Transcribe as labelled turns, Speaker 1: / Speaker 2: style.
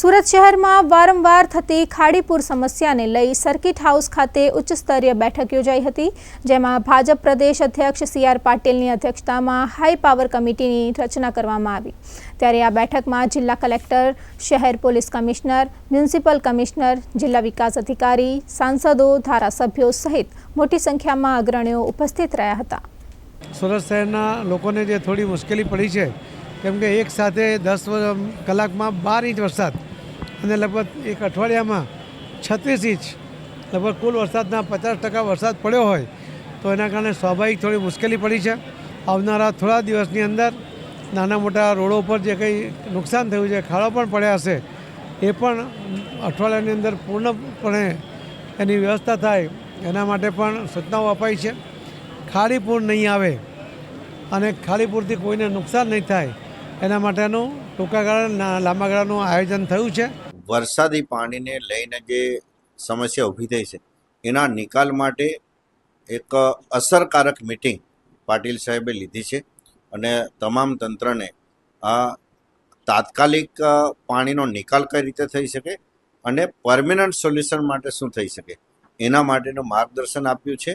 Speaker 1: સુરત શહેરમાં વારંવાર થતી ખાડીપુર સમસ્યાને લઈ સર્કિટ હાઉસ ખાતે ઉચ્ચ સ્તરીય બેઠક યોજાઈ હતી, જેમાં ભાજપ પ્રદેશ અધ્યક્ષ સી આર પાટીલની અધ્યક્ષતામાં હાઈ પાવર કમિટીની રચના કરવામાં આવી. ત્યારે આ બેઠકમાં જિલ્લા કલેક્ટર, શહેર પોલીસ કમિશનર, મ્યુનિસિપલ કમિશનર, જિલ્લા વિકાસ અધિકારી, સાંસદો, ધારાસભ્યો સહિત મોટી સંખ્યામાં અગ્રણીઓ ઉપસ્થિત રહ્યા હતા.
Speaker 2: સુરત શહેરના લોકોને જે થોડી મુશ્કેલી પડી છે, કેમ કે એક સાથે દસ કલાકમાં બાર ઇંચ વરસાદ. અને લગભગ એક અઠવાડિયામાં છત્રીસ ઇંચ, લગભગ કુલ વરસાદના પચાસ ટકા વરસાદ પડ્યો હોય, તો એના કારણે સ્વાભાવિક થોડી મુશ્કેલી પડી છે. આવનારા થોડા દિવસની અંદર નાના મોટા રોડો પર જે કંઈ નુકસાન થયું છે, ખાડો પણ પડ્યા હશે, એ પણ અઠવાડિયાની અંદર પૂર્ણપણે એની વ્યવસ્થા થાય, એના માટે પણ સૂચનાઓ અપાઈ છે. ખાડી પૂર નહીં આવે અને ખાડી પૂરથી કોઈને નુકસાન નહીં થાય, એના માટેનું ટૂંકા ગાળા લાંબા ગાળાનું આયોજન થયું છે.
Speaker 3: વરસાદી પાણીને લઈને જે સમસ્યા ઊભી થઈ છે, એના નિકાલ માટે એક અસરકારક મિટિંગ પાટીલ સાહેબે લીધી છે અને તમામ તંત્રને આ તાત્કાલિક પાણીનો નિકાલ કઈ રીતે થઈ શકે અને પરમેનન્ટ સોલ્યુશન માટે શું થઈ શકે, એના માટેનું માર્ગદર્શન આપ્યું છે.